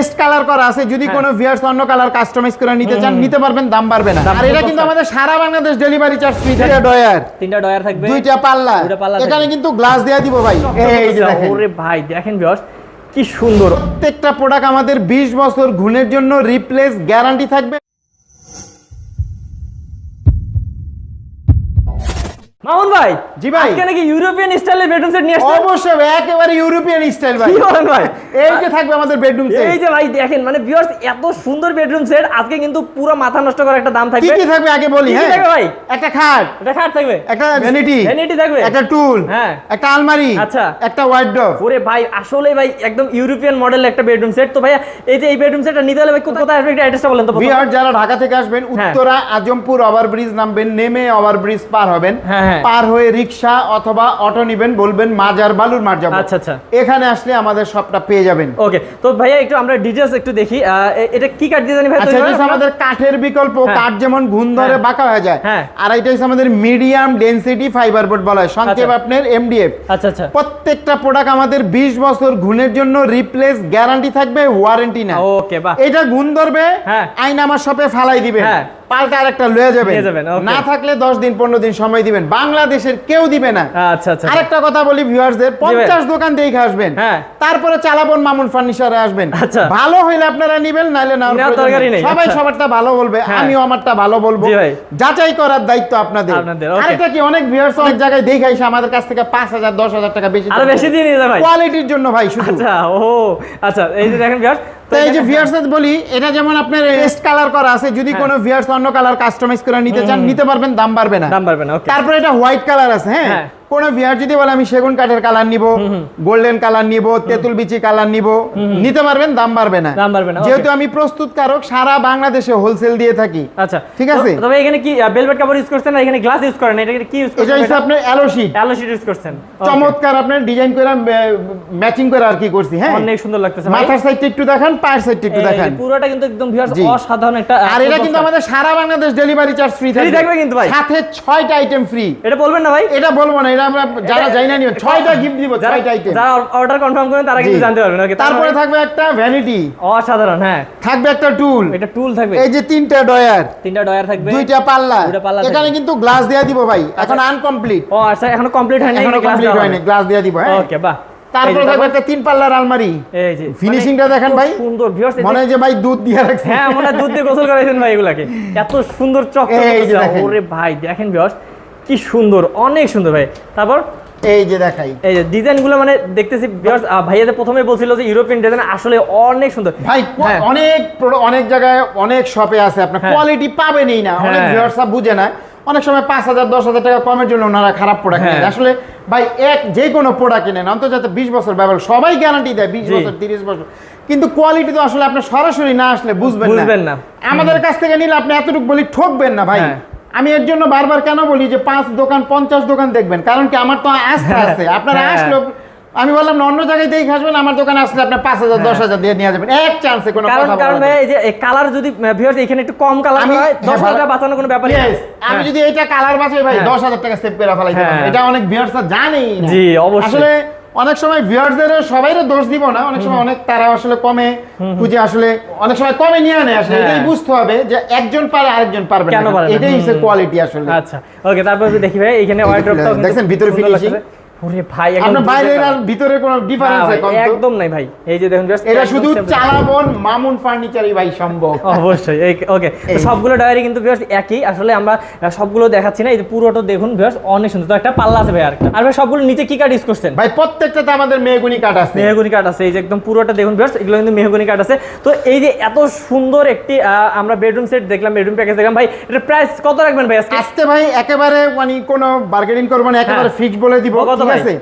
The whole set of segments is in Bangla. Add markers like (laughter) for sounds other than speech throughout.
পেস্ট কালার করা আছে যদি হ্যাঁ। কোনো ভিউয়ার্স অন্য কালার কাস্টমাইজ করে নিতে চান নিতে পারবেন দাম বাড়বে না। আর এটা কিন্তু আমাদের সারা বাংলাদেশ ডেলিভারি চার্জ ফ্রি থেকে ডয়ার তিনটা ডয়ার থাকবে। দুইটা পাল্লা। এখানে কিন্তু গ্লাস দেয়া দিব ভাই। এই যে দেখেন। ওরে ভাই দেখেন ভিউয়ার্স কি সুন্দর। প্রত্যেকটা প্রোডাক্ট আমাদের 20 বছর ঘুনের জন্য রিপ্লেস গ্যারান্টি থাকবে। মামুন ভাই জি ভাই। আজকে নাকি ইউরোপিয়ান স্টাইলের বেডরুম সেট নিয়ে আসছেন? অবশ্যই একেবারে ইউরোপিয়ান স্টাইল ভাই। কি বলেন ভাই? এই যে থাকবে আমাদের বেডরুম এই যে ভাই দেখেন মানে ভিউয়ার্স এত সুন্দর বেডরুম সেট আজকে কিন্তু পুরো মাথা নষ্ট করার একটা দাম থাকবে। কি থাকবে আগে বলি কি কি হ্যাঁ? থাকবে ভাই? একটা খাট। এটা খাট থাকবে? একটা ভ্যানিটি ভ্যানিটি থাকবে? একটা টুল। হ্যাঁ। একটা আলমারি। আচ্ছা। একটা ওয়ার্ডরোব ওরে ভাই আসলে ভাই একদম ইউরোপিয়ান মডেল একটা বেডরুম সেট তো ভাইয়া এই যে এই বেডরুম সেটটা নিতে হলে ভাই কোথায় আসবে একটা অ্যাড্রেসটা বলেন তো প্রথমে। যারা ঢাকা থেকে আসবেন হ্যাঁ। উত্তরা আজমপুর ওভারব্রিজ নামবেন নেমে ওভারব্রিজ পার হবেন। হ্যাঁ, হ্যাঁ। পার হয়ে রিক্সা অথবা অটো নিবেন বলবেন মাজার বালুর মার যাব আচ্ছা, আচ্ছা। এখানে আসলে আমাদের সবটা পেয়ে যাবেন ওকে তো ভাইয়া একটু আমরা ডিটেইলস একটু দেখি এটা কি কাঠ দিয়ে জানি ভাই আচ্ছা আমাদের কাঠের বিকল্প হ্যাঁ। কাঠ যেমন ঘুণ ধরে হ্যাঁ। বাঁকা হয়ে যায় হ্যাঁ। আর এটা হচ্ছে আমাদের মিডিয়াম ডেনসিটি ফাইবার বোর্ড বলা হয় সংক্ষেপ আচ্ছা। আপনার এমডিএফ আচ্ছা আচ্ছা প্রত্যেকটা প্রোডাক্ট আমাদের 20 বছর ঘুণের জন্য রিপ্লেস গ্যারান্টি থাকবে ওয়ারেন্টি না ওকে বাহ এটা গুণ ধরবে হ্যাঁ। আইন আমার শপে ফালাই দিবেন হ্যাঁ। পাল্টা আরেকটা লয়ে যাবেন। যাবেন, না থাকলে 10 দিন 15 দিন সময় দিবেন। বাংলাদেশের কেউ দিবে না। আচ্ছা আচ্ছা। আরেকটা কথা বলি ভিউয়ার্সদের 50 দোকান দেখে আসবেন। হ্যাঁ। তারপরে চালাবন মামুন ফার্নিচারে আসবেন। আচ্ছা। ভালো হইলে আপনারা নিবেন নাইলে না সবাই আচ্ছা। সবারটা ভালো বলবে হ্যাঁ। আমিও আমারটা ভালো বলব। যাচাই করার দায়িত্ব আপনাদের। আরেকটা কি অনেক ভিউয়ার্স অনেক জায়গায় দেখে এসে আমাদের কাছ থেকে 5000 10000 টাকা বেশি আরও বেশি দিয়ে। নিয়ে ভাই। কোয়ালিটির জন্য ভাই শুধু। আচ্ছা ও আচ্ছা এই যে দেখেন ভিউয়ার্স তো এই যে ভিউয়ার্সদের বলি এটা যেমন আপনার পেস্ট কালার করা আছে যদি হ্যাঁ। কোনো ভিউয়ার্স অন্য কালার কাস্টমাইজ করে নিতে চান নিতে পারবেন দাম বাড়বে না। দাম বাড়বে না তারপর তারপরে এটা হোয়াইট কালার আছে হ্যাঁ। হ্যাঁ। কোন ভিউয়ার যদি বলে আমি সেগুন কাঠের কালার নিব গোল্ডেন কালার নিব তেঁতুল বিচি কালার নিব নিতে পারবেন দাম বাড়বে না। দাম বাড়বে না, যেহেতু আমি প্রস্তুতকারক সারা বাংলাদেশে হোলসেল দিয়ে থাকি। আচ্ছা ঠিক আছে? তবে এখানে কি বেলভেট কাপড় ইউজ করছেন না এখানে গ্লাস ইউজ করেন? এটা কি ইউজ এটা করছেন? হচ্ছে আপনার aloe sheet aloe sheet use করছেন। চমৎকার আপনার ডিজাইন করে ম্যাচিং করে আর কি করছি হ্যাঁ? অনেক সুন্দর লাগতেছে। মাথার সাইডটা একটু দেখান পায়ের সাইডটা একটু দেখান। পুরোটা কিন্তু একদম ভিউয়ার্স অসাধারণ একটা আর এটা কিন্তু আমাদের সারা বাংলাদেশ ডেলিভারি চার্জ ফ্রি থাকবে। কিন্তু ভাই। সাথে ছয়টা আইটেম ফ্রি এটা বলবেন না ভাই? এটা বলব না এটা আমরা যারা যাই না নিও ছয়টা গিফট দিব ছয়টা আইটেম যারা অর্ডার কনফার্ম করেন তারা কিন্তু জানতে পারবেন ওকে তারপরে থাকবে একটা ভ্যানিটি অসাধারণ হ্যাঁ। থাকবে একটা টুল এটা টুল থাকবে। এই যে তিনটা ডয়ার তিনটা ডয়ার থাকবে। দুইটা পাল্লা। দুইটা পাল্লা এখানে কিন্তু গ্লাস দেয়া দিব ভাই। এখন আনকমপ্লিট ও আচ্ছা এখনও কমপ্লিট হয়নি এখনও কমপ্লিট হয়নি গ্লাস দেয়া দিব হ্যাঁ। ওকে বাহ। তারপরে থাকবে একটা তিন পাল্লার আলমারি। এই যে ফিনিশিংটা মানে দেখেন ভাই। সুন্দর ভিউয়ার্স মনে হয় যে ভাই দুধ দিয়ে হ্যাঁ মনে দুধ দিয়ে গোসল করাইছেন ভাই এগুলাকে। এত সুন্দর চক এই যে দেখেন। ওরে ভাই দেখেন ভিউয়ার্স কি সুন্দর অনেক সুন্দর ভাই তারপর এই যে দেখাই এই যে ডিজাইনগুলো মানে দেখতেছি ভিউয়ার্স ভাইয়া যে প্রথমে বলছিল যে ইউরোপিয়ান ডিজাইন আসলে অনেক সুন্দর ভাই হ্যাঁ। অনেক অনেক জায়গায় অনেক শপে আছে আপনার হ্যাঁ। কোয়ালিটি পাবেনই না অনেক হ্যাঁ। ভিউয়ার্সরা বুঝে না অনেক সময় পাঁচ হাজার দশ হাজার টাকা কমের জন্য ওনারা খারাপ প্রোডাক্ট হ্যাঁ। নেন আসলে ভাই এক যে কোনো প্রোডাক্ট কিনেন অন্তর্জাত বিশ বছর ব্যবহার সবাই গ্যারান্টি দেয় বিশ বছর তিরিশ বছর কিন্তু কোয়ালিটি তো আসলে আপনি সরাসরি না আসলে বুঝবেন না। আমাদের কাছ থেকে নিলে আপনি এতটুকু বলি ঠকবেন না ভাই হ্যাঁ। আমি এর জন্য বারবার কেন বলি যে পাঁচ দোকান পঞ্চাশ দোকান দেখবেন কারণ কি আমার তো আস্থা আছে আপনারা হ্যাঁ। আসলো আমি বললাম না অন্য জায়গায় দেখে আসবেন আমার দোকানে আসলে আপনি পাঁচ হাজার দশ হাজার দিয়ে নিয়ে যাবেন এক চান্সে কোনো কারণ কথা কারণ ভাই এই যে কালার যদি ভিউয়ার্স এখানে একটু কম কালার আমি হয় দশ হ্যাঁ, হাজার বাঁচানোর কোনো ব্যাপারই না আমি হ্যাঁ। যদি এটা কালার বাঁচাই ভাই হ্যাঁ। দশ হাজার টাকা সেভ করে ফেলাইতে হ্যাঁ। এটা অনেক ভিউয়ার্সরা জানেই জি, অবশ্যই। আসলে অনেক সময় ভিউয়ার্সদের সবাই দোষ দিব না। অনেক সময় অনেক তারা আসলে কমে খুঁজে আসলে অনেক সময় কমে নিয়ে আনে আসলে। হ্যাঁ। এটাই বুঝতে হবে যে একজন পারে আরেকজন পারবে না? এটাই হচ্ছে কোয়ালিটি আসলে। আচ্ছা। ওকে তারপর দেখি ভাই এখানে (laughs) এই দেখেন দেখছেন ভিতরে finishing? ওরে ভাই একদম দুধের আর ভিতরে কোনো ডিফারেন্স একদম নাই ভাই। এই যে দেখুন এটা শুধু। চালাবন মামুন ফার্নিচারই ভাই সম্ভব। অবশ্যই ওকে সবগুলো ডায়েরি কিন্তু ভিউয়ার্স একই। আসলে আমরা সবগুলো দেখাচ্ছি না এই যে পুরোটা দেখুন ভিউয়ার্স অনেক সুন্দর। তো একটা পাল্লা আছে ভাই আর আর ভাই সবগুলো নিচে কি কাঠ ইউজ করছেন? ভাই প্রত্যেকটাতে আমাদের মেহগুনি কাঠ আছে। মেহগনি কাঠ আছে। এই যে একদম পুরোটা দেখুন ভিউয়ার্স এগুলো কিন্তু মেহগনি কাঠ আছে। তো এই যে এত সুন্দর একটি আমরা বেডরুম সেট দেখলাম বেডরুম প্যাকেজ দেখলাম ভাই এটা প্রাইস কত রাখবেন ভাই আজকে? ভাই একেবারে মানে কোনো বার্গেনিং করব না একেবারে হ্যাঁ। ফিক্স বলে দিব। কত ঠিক আছে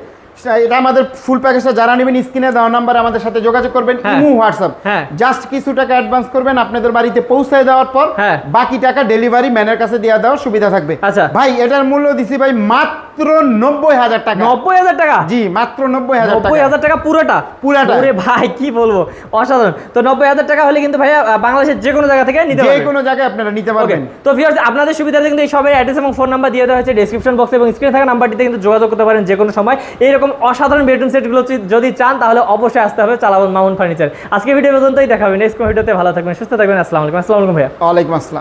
এটা আমাদের ফুল প্যাকেজটা যারা নেবেন স্ক্রিনে দেওয়া নাম্বার আমাদের সাথে যোগাযোগ করবেন। ইমু হোয়াটসঅ্যাপ হ্যাঁ। জাস্ট কিছু টাকা অ্যাডভান্স করবেন আপনাদের বাড়িতে পৌঁছায় দেওয়ার পর হ্যাঁ। বাকি টাকা ডেলিভারি ম্যানের কাছে দেওয়া দেওয়ার সুবিধা থাকবে আচ্ছা। ভাই এটার মূল্য দিছি ভাই মাত্র মাত্র নব্বই হাজার টাকা। নব্বই হাজার টাকা? জি মাত্র নব্বই হাজার নব্বই হাজার টাকা পুরোটা? ভাই কি বলব? অসাধারণ। তো নব্বই হাজার টাকা হলে কিন্তু ভাইয়া বাংলাদেশের যে কোনো জায়গা থেকে নিতে যে কোনো জায়গায় আপনারা নিতে পারবেন। তো ভিউয়ার্স আপনাদের সুবিধাতে কিন্তু এই সবের অ্যাড্রেস এবং ফোন নাম্বার দিয়ে দেওয়া হয়েছে ডেসক্রিপশন বক্সে এবং স্ক্রিনে থাকা নাম্বারটিতে কিন্তু যোগাযোগ করতে পারেন যে কোনো সময়। এইরকম অসাধারণ বেডরুম সেটগুলো যদি- যদি চান তাহলে অবশ্যই আসতে হবে চালাবন মাউন্ট ফার্নিচার আজকে ভিডিও পর্যন্তই দেখাবেন নেক্সট ভিডিওতে ভালো থাকবেন সুস্থ থাকবেন। আসসালামু আলাইকুম। আসসালামু আলাইকুম ভাইয়া। ওয়ালাইকুম আসসালাম।